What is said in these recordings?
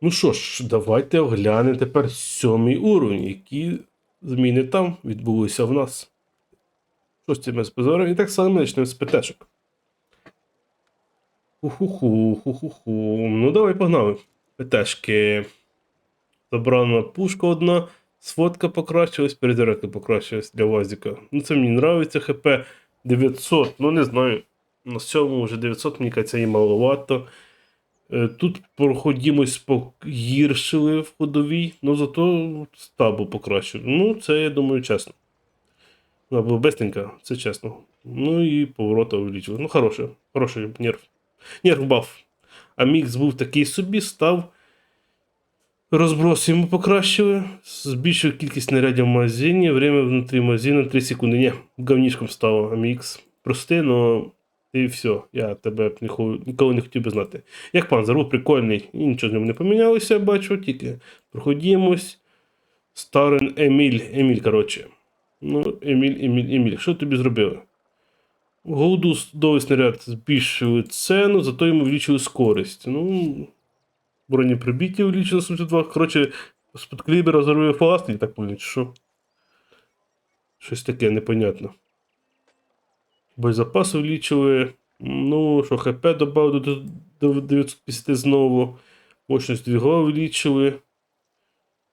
Ну що ж, давайте оглянемо тепер сьомий уровень, які зміни там відбулися в нас. Що з цим СПЗОРом? І так само почнемо з ПТшок. Ху-ху-ху, ху-ху-ху. Ну давай погнали. ПТшки. Забрана пушка одна, сфотка покращилась, перезарядка покращилась для Вазіка. Ну це мені подобається. ХП 900, ну не знаю. На сьомому вже 900, мені кажеться, і маловато. Е, Тут проходимось погіршили в ходовій, ну зато стабу покращили. Ну, це я думаю чесно. Вона була бестренька, це чесно. Ну і поворота увеличили. Ну, хороше, хороший нерв. Нерв баф. А мікс був такий собі, став. Розброс йому покращили. Збільшив кількість снарядів в магазині. Время внутрі магазину 3 секунди. Ні, говнішком стало Амікс. Прости, но і все. Я тебе ніколи, не хотів би знати. Як панзер, був прикольний, і нічого з ним не помінялося, бачу, тільки проходімось. Старен Еміль. Еміль, коротше. Ну, Еміль, Еміль, Еміль. Що тобі зробили? Голоду довгий снаряд збільшили ціну, зато йому влічили скорість. Ну, бронепробиття увеличили 72. Коротше, з-під калібра розорвив фаласт, і так понял, що? Щось таке непонятно. Боєзапас увеличили. Ну, що ХП додав до, до 950 знову. Мощність двигуна увеличили.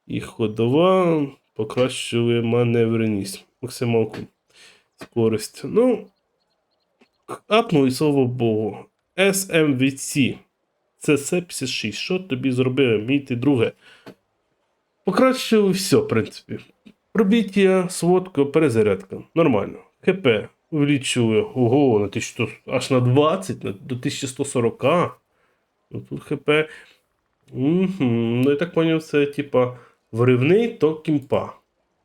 І ходова покращили маневреність. Максималку. Скорость. Ну, апнув і слава Богу. SMVC. CC56. Що тобі зробили? Мій ти друге. Покращили все, в принципі. Пробиття, сводка, перезарядка. Нормально. ХП увеличили ого, на 1100, аж на 20, на, до 1140. Ну тут ХП. Угу. Ну, я так поняв, це типа вривний, то кімпа.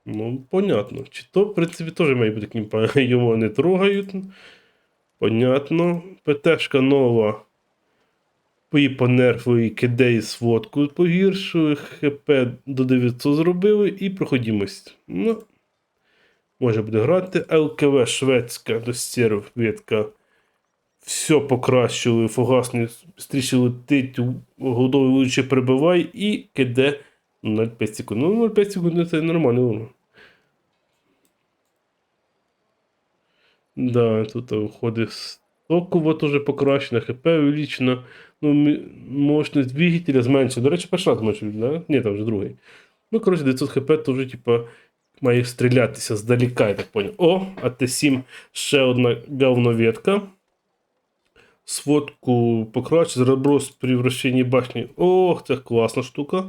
Ну, понятно. Чи то, в принципі, теж має бути кімпа. Його не трогають. Понятно. ПТшка нова. І по нерву і кидеї сводку погіршили, ХП до 900 зробили і проходимость. Ну, може буде грати. ЛКВ шведська до ветка. Все покращили, фугасний стрічі летить, годовий лучше прибивай і киде 0,5 секунд. Ну, 0,5 секунд це нормально. воно. Да, тут виходить стоково теж покращено, ХП увеличено. Ну, мощність двигателя зменшена. До речі, перший раз може, да? Ні, там вже другий. Ну, коротше, 900 хп теж, типа, має стрілятися здаліка, я так понял. О, а Т7 ще одна говноветка. Сводку покраще, розброс при вращенні башні. Ох, це класна штука.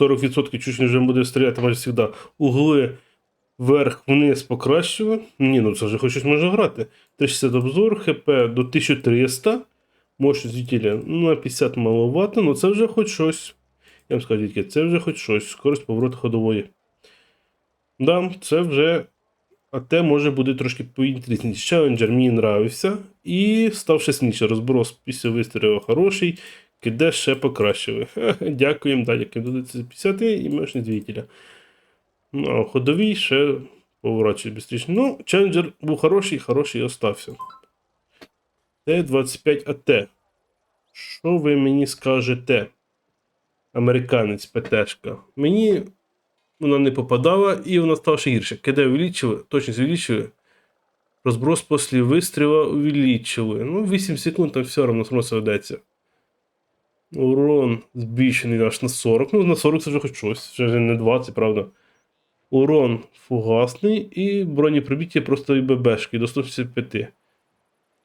40% чуть не вже буде стріляти майже завжди. Угли вверх-вниз покращили. Ні, ну це вже хоч щось може грати. 360 обзор, ХП до 1300. Мощність звітіля ну, на 50 маловато, але це вже хоч щось. Я вам скажу, це вже хоч щось. Скорость повороту ходової. Да, це вже. А те може буде трошки поінтересніше. Challenger мені нравився. І став ще сніше. Розброс після вистрілу хороший. Киде ще покращили. Дякуємо, далі до 50 і мощність двигателя. Ну, а ходовий ще поворачує швидше. Ну, Challenger був хороший, хороший і остався. Т-25АТ. Що ви мені скажете? Американець ПТшка. Мені вона не попадала і вона стала ще гірше. КД увеличили, точність увеличили. Розброс після вистріла увеличили. Ну, 8 секунд там все одно все ведеться. Урон збільшений аж на 40. Ну, на 40 це вже хоч щось. Вже не 20, правда. Урон фугасний і бронепробиття просто ІББшки до 165.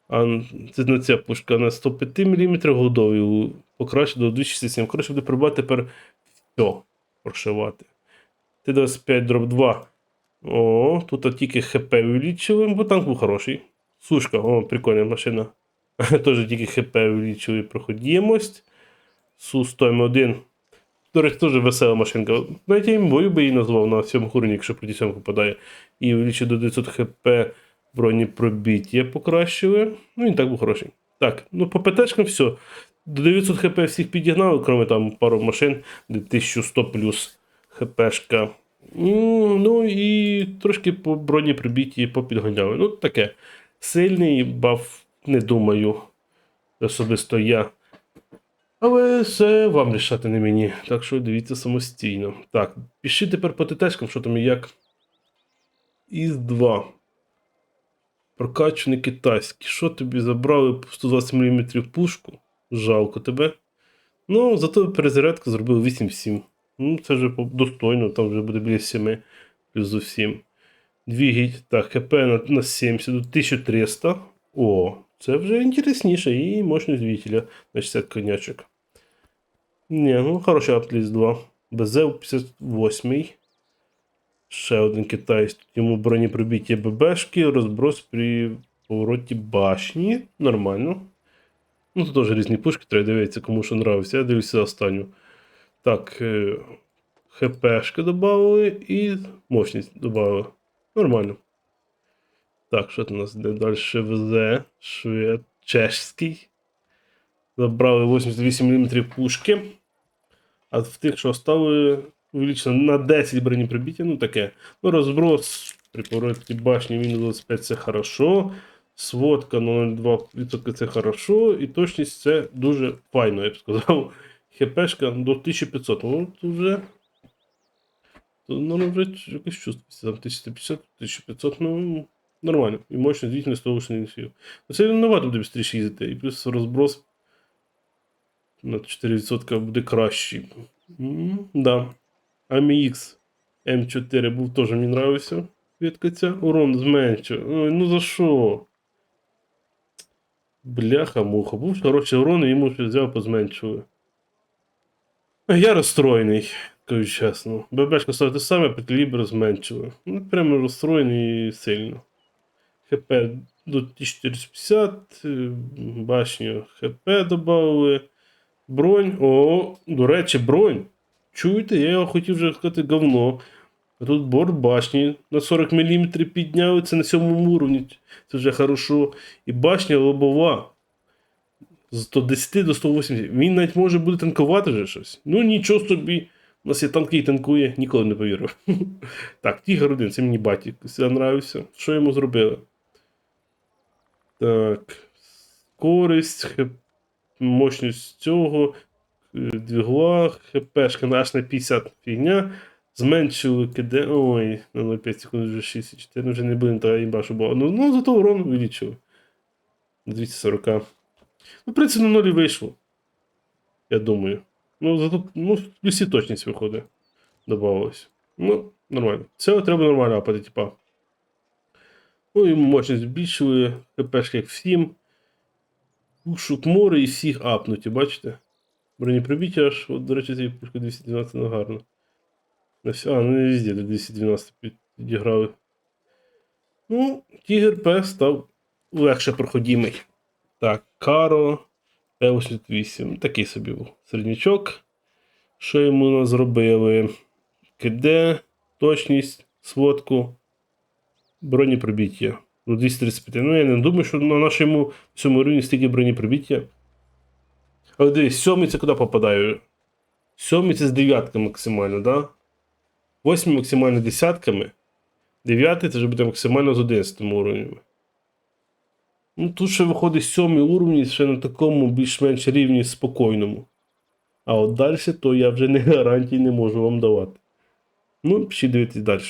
А це не ця пушка на 105 мм годові покраще до 267. Коротше, буде пробувати тепер все прошивати. Т-25 дроп 2. О, тут тільки ХП увеличили, бо танк був хороший. Сушка, о, прикольна машина. Теж тільки ХП увеличили проходимость. Су-101. До речі, теж весела машинка. Навіть я бою би її назвав на сьому уровні, якщо проти сьомку попадає. І увеличили до 900 хп бронепробиття покращили. Ну, він так був хороший. Так, ну по ПТшкам все. До 900 хп всіх підігнали, крім там пару машин, де 1100 плюс хпшка. Ну і трошки по бронепробитті попідганяли. Ну, таке. Сильний баф, не думаю. Особисто я Але це вам рішати не мені, так що дивіться самостійно. Так, пиши тепер по ТТшкам, що там і як. Із 2. Прокачаний китайський. Що тобі забрали 120 мм пушку? Жалко тебе. Ну, зато перезарядку зробили 8-7. Ну, це вже достойно, там вже буде біля 7 плюс 7. Двигатель, так, ХП на, на 70, тут 1300. О, це вже інтересніше. І мощність двигателя на 60 конячок. Ні, ну хороший апліс 2. БЗ 58. Ще один китайсь. Тут йому бронепробиття ББшки, розброс при повороті башні. Нормально. Ну, тут теж різні пушки, треба дивитися, кому що нравиться. Я дивлюся останню. Так, е, ХПшки додали і мощність додали. Нормально. Так, що тут у нас йде далі ВЗ, швед, чешський. Забрали 88 мм пушки. А в тих, що оставили, увеличено на 10 бронепробиття, ну таке. Ну, розброс при повороті башні мінус 25 це хорошо. Сводка на 0,2% це хорошо. І точність це дуже файно, я б сказав. ХПшка до 1500. Ну, тут вже. Тут ну, вже якось чувствується. Там 1150, 1500, ну, нормально. І мощність дійсно з того, що не сів. Ну, Це набагато буде швидше їздити. І плюс розброс на 4% буде кращий. М, Да. AMX M4 був теж мені нравився. Квітка ця. Урон зменшив. Ой, ну за що? Бляха муха. Був хороший урон, і йому щось взяв позменшили. Я розстроєний, кажу чесно. ББшка стало те саме, петлібр зменшили. Ну, прямо розстроєний сильно. ХП до 1450, е, башню ХП додали. Бронь. О, до речі, бронь. Чуєте, я його хотів вже сказати говно. А тут борт башні на 40 мм підняли, це на сьомому уровні. Це вже хорошо. І башня лобова. З 110 до 180. Він навіть може буде танкувати вже щось. Ну нічого собі. У нас є танки і танкує, ніколи не повірив. так, Тігр 1, це мені баті нравився. Що йому зробили? Так. Користь, хп, мощність цього, е, двигла, хпшка аж на 50 фігня. Зменшили КД. Ой, на 0,5 секунд вже 64, ну вже не буде та імба, що було. Ну, ну зато урон увеличили. 240. Ну, в принципі, на нолі вийшло. Я думаю. Ну, зато ну, в плюсі точність виходить. Добавилось. Ну, нормально. Це треба нормально апати, типа. Ну, йому мощність збільшили, ХПшки як всім. Пушок море і всіх апнуті, бачите? Бронепробиття аж, от, до речі, цієї пушки 212 ну, гарно. На все, а, ну не везде до 290 підіграли. Ну, Тігр П став легше проходімий. Так, Каро П-88. Такий собі був середнячок. Що йому зробили? КД, точність, сводку, бронепробиття. Ну, 235. Ну, я не думаю, що на нашому цьому рівні стільки бронепробиття. Але дивись, сьомий це куди попадає? Сьомий це з дев'ятками максимально, да? Восьмий максимально десятками. Дев'ятий це вже буде максимально з 11 уровнями. Ну, тут ще виходить сьомий уровень ще на такому більш-менш рівні спокійному. А от далі, то я вже не гарантій не можу вам давати. Ну, ще дивитись далі.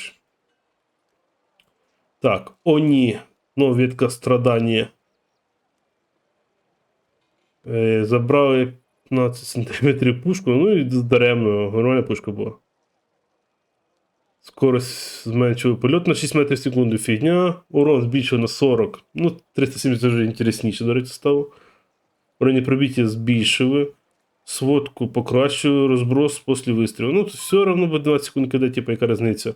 Так, о ні. Ну, ветка страдання. Е, забрали 15 см пушку, ну і даремно, нормальна пушка була. Скорость зменшили польот на 6 метрів в секунду фігня. Урон збільшили на 40. Ну, 370 вже інтересніше, до речі, стало. Бронепробиття збільшили. Сводку покращили, розброс після вистрілу. Ну, все одно буде 20 секунд киде, типу, яка різниця.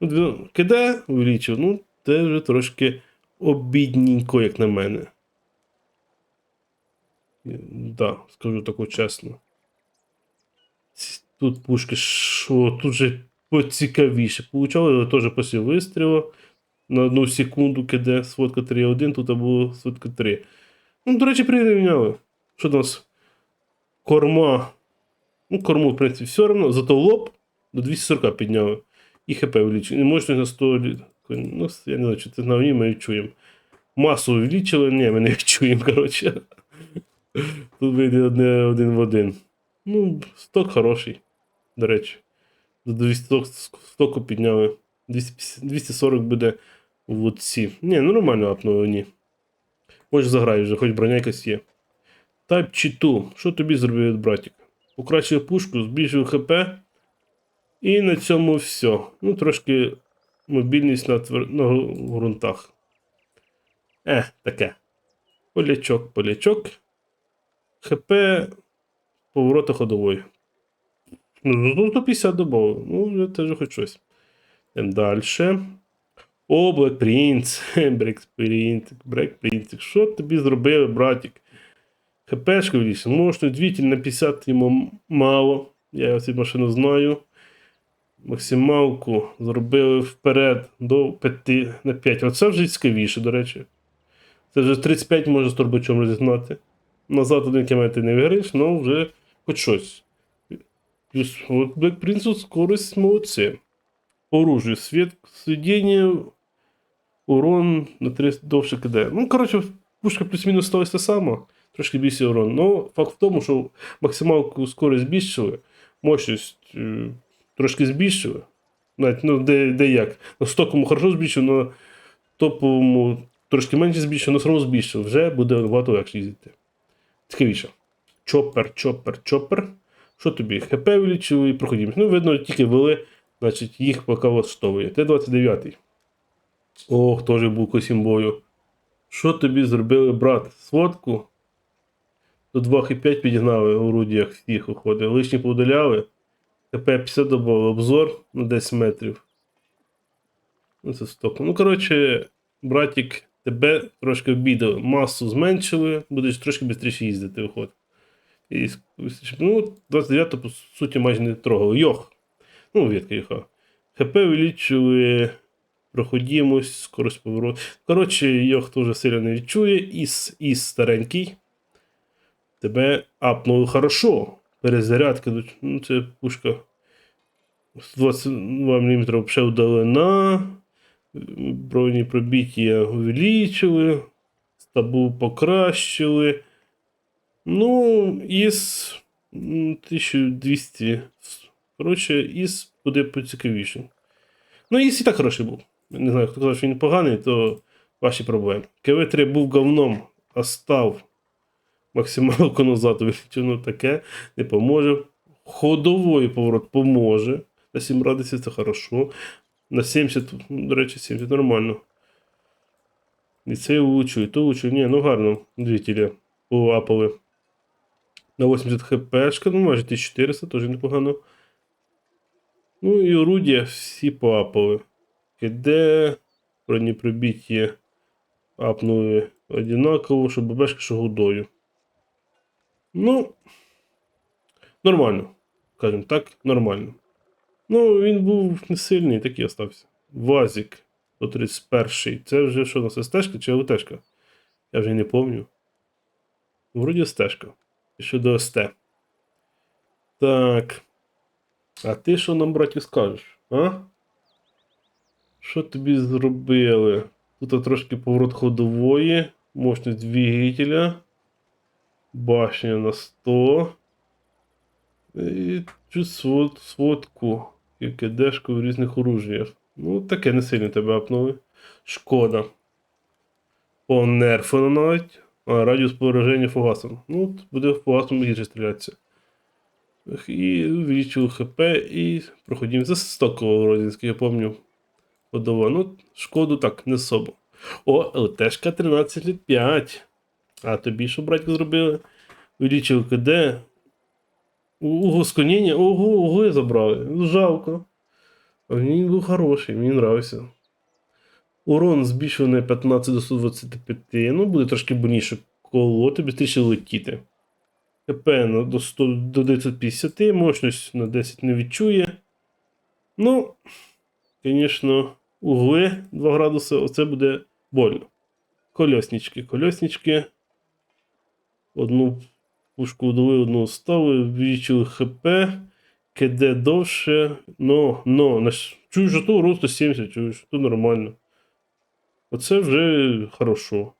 Ну, киде, увеличив, ну, це вже трошки обідненько, як на мене. Да, скажу таку чесно. Тут пушки, що тут же поцікавіше. Получали теж після вистрілу. На одну секунду киде сводка 3.1, тут було сводка 3. Ну, до речі, прирівняли. Що у нас? Корма. Ну, корму, в принципі, все одно, зато лоб до 240 підняли. І ХП увеличили. Мощність на 100. лі- Ну, я не знаю, чи це на одній ми чуємо. Масу увеличили, ні, ми не чуємо, коротше. Тут вийде один в один. Ну, сток хороший, до речі. До 200 сток- стоку підняли. 250 240 буде в ці. Ні, ну нормально апнули, ні. Може заграю вже, хоч броня якась є. Type читу. Що тобі зробив братик? Покращив пушку, збільшив ХП. І на цьому все. Ну, трошки мобільність на, твер... на ґрунтах. Е, таке. Полячок, полячок. ХП поворота ходової. Ну, ну, 150 добавив. Ну, вже теж хоч щось. Йдемо далі. О, Prince. Black Prince. Що тобі зробили, братик? ХПшка вліз. Мощний двигатель на 50 йому мало. Я цю машину знаю. Максималку зробили вперед до 5 на 5. Оце вже цікавіше, до речі. Це вже 35 може з турбочом розігнати. Назад один км не виграєш, але вже хоч щось. От Black Prince скорость молодці. Оружие, світ, сидіння, урон на 3 довше кидає. Ну, коротше, пушка плюс-мінус сталася та сама, трошки більше урон. Ну, факт в тому, що максималку скорость збільшили, мощність е, трошки збільшили. Навіть, ну, де, де як. На стокому хорошо збільшили, на топовому трошки менше збільшили, але все одно збільшили. Вже буде набагато легше їздити. Цікавіше. Чоппер, чоппер, чоппер. Що тобі? ХП вилічили і проходимость. Ну, видно, тільки вели, значить, їх поки влаштовує. Т-29. Ох, теж був косім бою. Що тобі зробили, брат? Сводку? До 2,5 підігнали у орудіях всіх уходить. Лишні подоляли. ХП 50 добавили. Обзор на 10 метрів. Ну, це сток. Ну, коротше, братик, тебе трошки обідали. Масу зменшили, будеш трошки швидше їздити, виходить. І, ну, 29 по суті майже не трогали. Йох. Ну, відка їха. ХП увеличили, проходимость, скорость повороту. Коротше, йох теж сильно не відчує. Іс, іс старенький. Тебе апнули хорошо. Перезарядка, ну це пушка 122 мм ще вдалина. Броні пробиття увеличили. Стабу покращили. Ну, із 1200. Коротше, із буде поцікавіше. Ну, із і так хороший був. Не знаю, хто казав, що він поганий, то ваші проблеми. КВ-3 був говном, а став назад вилетів, ну таке не поможе. Ходовий поворот поможе. На 7 градусів це хорошо. На 70, ну, до речі, 70 нормально. І це улучшу, і то улучшу. Ні, ну гарно, двигателя поапали. На 80 хп, ну майже 1400, теж непогано. Ну і орудія всі поапали. Іде бронепробиття апнули одинаково, що ББшка, що гудою. Ну, нормально. Скажімо так, нормально. Ну, він був не сильний, такий остався. Вазік 131. Це вже що у нас стежка чи ЛТшка? Я вже не пам'ятаю. Вроді стежка. І до СТ. Так. А ти що нам, браті, скажеш? А? Що тобі зробили? Тут трошки поворот ходової, мощність двигателя, башня на 100. І свод, сводку, яке дешко в різних оружіях. Ну, таке не сильно тебе апнули. Шкода. Понерфено навіть. А, радіус пораження фугасом. Ну, буде фугасом гірше стрілятися. І увеличив ХП і проходимо. Це стокового розінський, я пам'ятаю. Подова. Ну, шкоду так, не особо. О, ЛТшка 13,5. А тобі що, братько, зробили? Увеличив КД. Уго склонення, ого, ого, забрали. Ну, Жалко. А він був хороший, мені нравився. Урон збільшений 15 до 125. Ну, буде трошки больніше колоти, швидше летіти. На- до 100, до 950, мощність на 10 не відчує. Ну, звісно, угли 2 градуси, оце буде больно. Кольоснички, кольоснички. Одну пушку вдали, одну ставили, ввічили ХП. КД довше. Но, но, на чую, що тут рост 170, чую, тут нормально. Оце вже хорошо.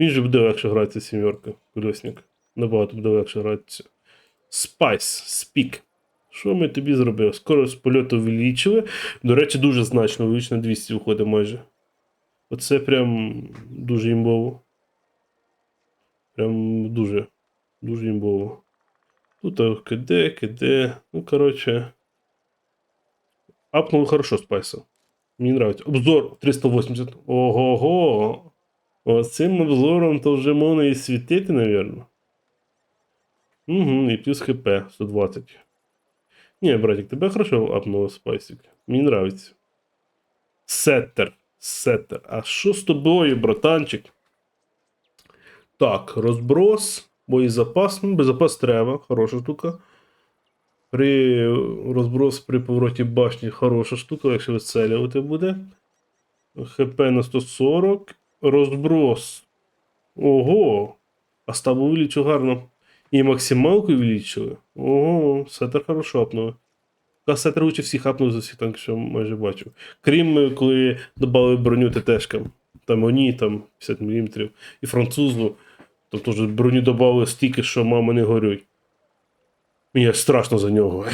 Він же буде легше гратися сімерка, колесник. Набагато буде легше гратися. Спайс, спік. Що ми тобі зробили? Скорость польоту увеличили. До речі, дуже значно, увеличено 200 виходить майже. Оце прям дуже імбово. Прям дуже, дуже імбово. Тут КД, КД. Ну, коротше. Апнули хорошо спайса. Мені нравится. Обзор 380. Ого-го. Оцим обзором то вже можна і світити, напевно. Угу, і плюс ХП 120. Не, братик, тебе хорошо апнуло спайсик. Мені нравится. Сеттер. Сеттер. А що з тобою, братанчик? Так, розброс, боєзапас. Ну, боєзапас треба, хороша штука. При розброс при повороті башні хороша штука, якщо вицелювати буде. ХП на 140. Розброс. Ого! А стаб увеличив гарно. І максималку увеличили. Ого, сетер хорошо. Та сетер лучше всіх апнув з усіх танків, що майже бачив. Крім е, коли додали броню ТТшкам. Там вони, там 50 мм. І французу. Теж броню додали стільки, що мама не горюй. Мені страшно за нього.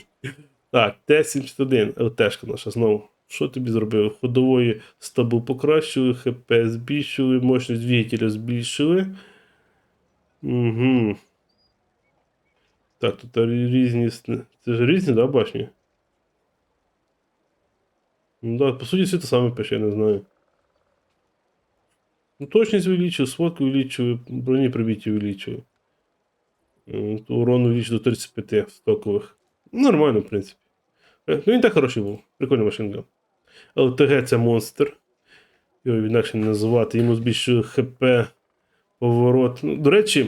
так, Т-71, ЛТшка наша знову. Що тобі зробили? Ходової стабу покращили, ХП збільшили, мощність двигателя збільшили. Угу. Так, тут різні. Це ж різні, да, башні? Ну да, по суті, все те саме пише, я не знаю. Ну, точність увеличил, сводку увеличил, броні пробиття увеличил. То Урон увеличил до 35 стокових. Нормально, в принципі. Е, Ну він так хороший був. Прикольна машинка. ЛТГ це монстр. Його інакше не називати. Йому збільшує ХП поворот. Ну, до речі,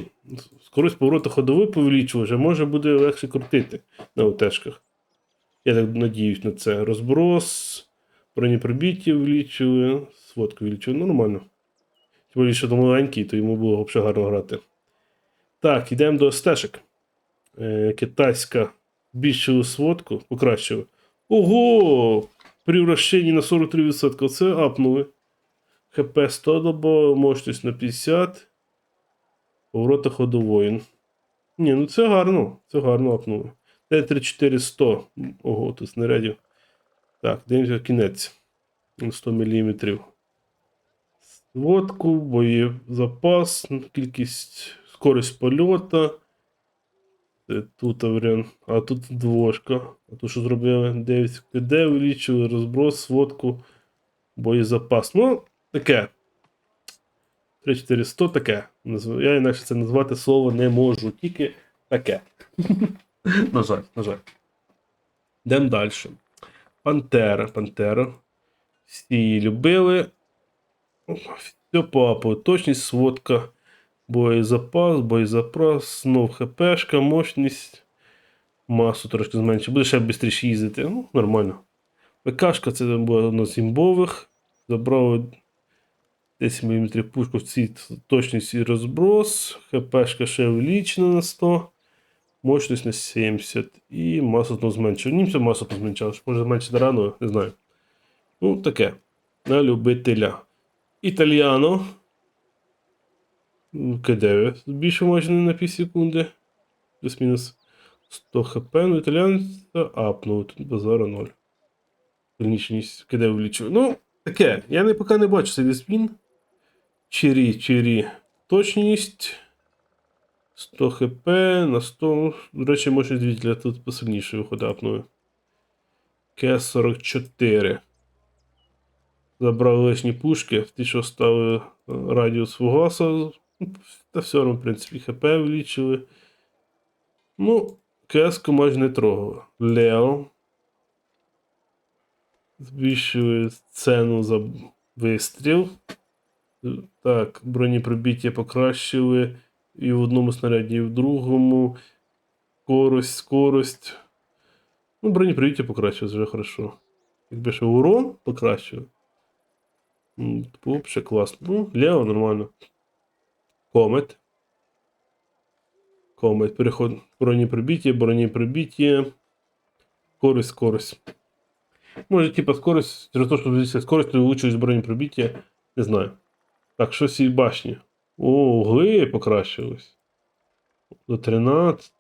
скорость повороту ходовий повелічує, вже може буде легше крутити на ОТшках. Я так надіюсь на це. Розброс, бронепробиття увеличили, сводку увеличили. Нормально. Тим більше, що маленький, то йому було взагалі гарно грати. Так, йдемо до стежок. Е, китайська збільшили сводку, покращили. Ого! При вращенні на 43%. Це апнули. ХП 100 добо, мощність на 50. Поворота ходової. Ні, ну це гарно. Це гарно апнули. Т-34 100. Ого, тут снарядів. Так, дивимося кінець. 100 мм. Сводку, боєзапас, кількість, скорость польота. Це Тут варіант. А тут двошка. А тут що зробили? 9 КД увеличили, розброс, сводку, боєзапас. Ну, таке. 3400 таке. Я інакше це назвати слово не можу, тільки таке. на жаль, на жаль. Йдемо далі. Пантера, Пантера. Всі її любили. Все папа, точність сводка. Боєзапас, боєзапас, знов ХПшка, мощність. Масу трошки зменшить. Буде ще швидше їздити. Ну, нормально. ПКшка це була одна з імбових. Забрали 10 мм пушку в цій точність і розброс. ХПшка ще увеличена на 100. Мощність на 70. І масу знову зменшив. Німця масу позменшав. Може зменшити рано, не знаю. Ну, таке. На любителя. Італіано. КД збільшив майже на пів секунди. Плюс-мінус 100 хп. Ну, італіанця апнув. Тут базара 0. Клінічність КД влічує. Ну, таке. Я не, поки не бачу цей диспін. Чирі, чирі. Точність. 100 хп на 100. До речі, може двигателя тут посильніше виходить апнує. К-44. Забрав лишні пушки, ті, що ставили е, радіус фугаса. Та все одно, в принципі, ХП влічили. Ну, КС майже не трогали. Лео. Збільшили ціну за вистріл. Так, бронепробиття покращили. І в одному снаряді, і в другому. Скорость, скорость. Ну, бронепробиття покращили, вже хорошо. Якби ще урон покращили. М, Взагалі класно. Ну, Лео нормально. Комет. Комет. Переход бронепробиття, бронепробиття. Скорость, скорость. Може, типа скорость, через те, що звідси скорость улучшують бронепробиття. Не знаю. Так, щось і башні. О, угли покращились. До 13.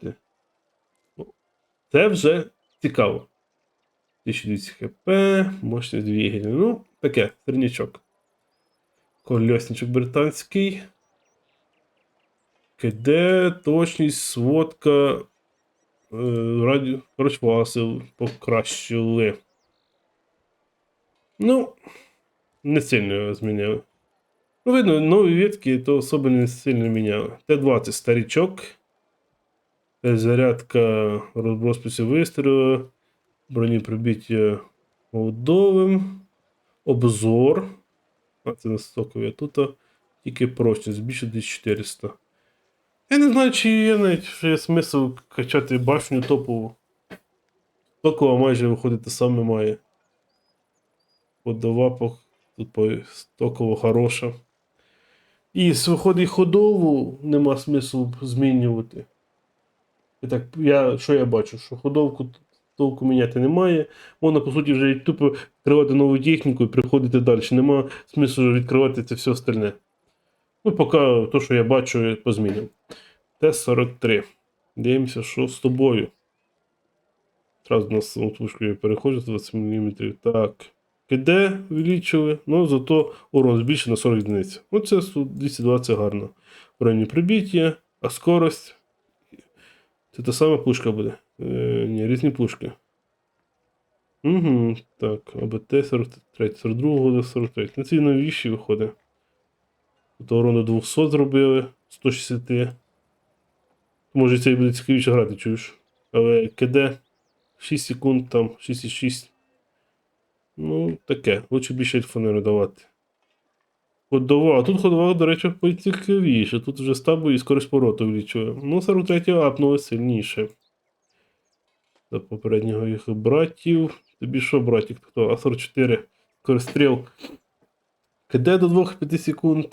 Це вже цікаво. 1200 хп, мощність двигателя. Ну, таке, сернячок. Кольосничок британський. КД, точність, сводка. Е, раді... Коротше, васил покращили. Ну, не сильно змінили. Ну, видно, нові ветки то особо не сильно міняли. Т-20 старічок. Зарядка розпису вистрілу. Бронепробиття голдовим. Обзор. А це на стокові. Тут тільки прочність більше 1400. Я не знаю, чи є навіть смисл качати башню топову. Стокова майже виходить саме має. Ходова тут по стоково хороша. І виходить ходову нема смислу змінювати. І так, я, що я бачу? Що ходовку толку міняти немає. Можна, по суті, вже тупо відкривати нову техніку і приходити далі. Нема смислу відкривати це все остальне. Ну, поки то, що я бачу, позмінив. Т-43. Дивимося, що з тобою. Зразу на самотужку я переходжу 20 мм. Так. КД увеличили, ну зато урон збільшений на 40 одиниць. Ну це 220 гарно. Броню прибиття, а скорость. Це та сама пушка буде. Е, ні, різні пушки. Угу, так, АБТ 43, 42 года 43. На ці новіші виходить. Тут урон до 200 зробили, 160. Може це і буде цікавіше грати, чуєш. Але КД 6 секунд, там 6,6. Ну, таке. Лучше більше фанеру давати. Ходова. А тут ходова, до речі, поцікавіше. Тут вже стабу і скорість повороту влічує. Ну, 43 апнули сильніше. До попереднього їх братів. Тобі що, братик? Хто? А44. Скоростріл. КД до 2-5 секунд.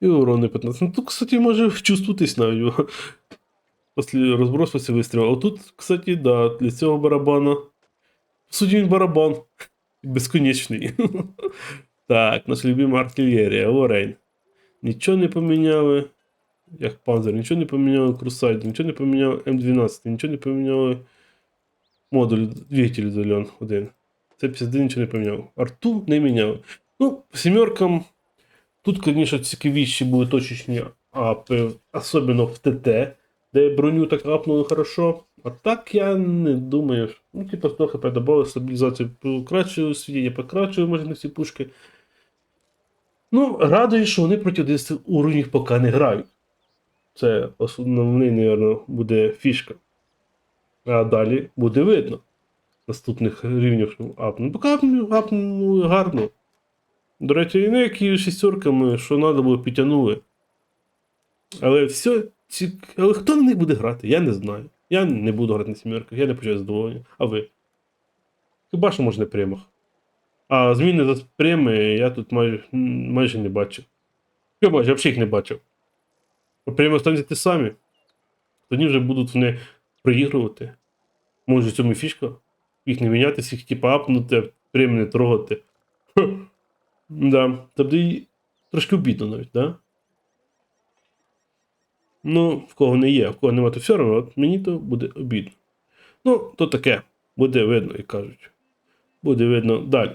І урони 15. Ну тут, кстати, може чувствуватись навіть. Після розброс після. А тут, кстати, да, для цього барабана. По він барабан. Безконечний. так, наша любима артилерія, Лорейн. Нічого не поміняли. Як панзер, нічого не поміняли Крусайдер, нічого не поміняли М12, нічого не поміняли модуль двигатель зелен один. Це 51 нічого не поміняв. Арту не міняв. Ну, по сімеркам. Тут, звісно, цікавіші були точечні апи, особливо в ТТ, де броню так апнули хорошо. А так я не думаю. Ну, типа 100 хп добавили, стабілізацію покращили, свідіння покращили, може на всі пушки. Ну, радує, що вони проти 10 уровнів поки не грають. Це основний, мабуть, буде фішка. А далі буде видно. Наступних рівнів апну. Поки апну, апну гарно. До речі, і які шістерками, що треба було, підтягнули. Але все. Ці... Але хто на них буде грати? Я не знаю. Я не буду грати на сімерках, я не почую задоволення. А ви? Хіба що може не? А зміни за преми я тут майже, майже не бачив. Я майже взагалі їх не бачив. Преми остануться ті самі. Тоді вже будуть вони проігрувати. Може в цьому фішка. Їх не міняти, всіх типа апнути, а преми не трогати. Да. Тобто трошки обідно навіть, да? Ну, в кого не є, в кого нема, то все одно, от мені то буде обідно. Ну, то таке, буде видно, як кажуть. Буде видно далі.